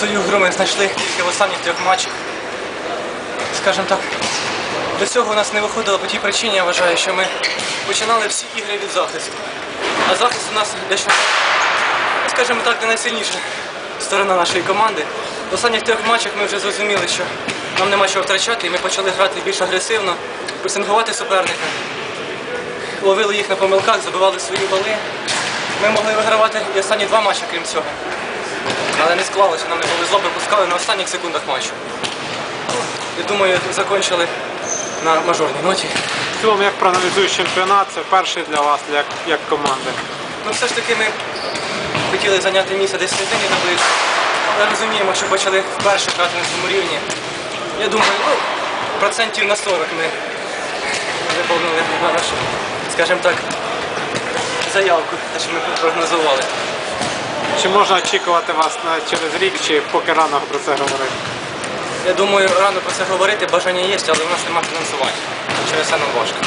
свою гру ми знайшли тільки в останніх трьох матчах. Скажімо так, до цього у нас не виходило по тій причині, я вважаю, що ми починали всі ігри від захисту. А захист у нас дещо, скажімо так, не найсильніша сторона нашої команди. В останніх трьох матчах ми вже зрозуміли, що нам нема чого втрачати, і ми почали грати більш агресивно, пресингувати суперника. Ловили їх на помилках, забивали свої голи. Ми могли вигравати і останні два матчі, крім цього. Склалося, нам не повезло, пропускали на останніх секундах матчу. Я думаю, закінчили на мажорній ноті. В цілому, як проаналізуєш чемпіонат, це перший для вас як, як команди. Ну все ж таки ми хотіли зайняти місце десь середині таблиці, але розуміємо, що почали вперше грати на цьому рівні. Я думаю, ну, процентів на 40 ми виповнили на нашу, скажімо так, заявку, те, що ми прогнозували. Чи можна очікувати вас на через рік, чи поки рано про це говорити? Я думаю, рано про це говорити, бажання є, але в нас немає фінансування. Через це нам важко.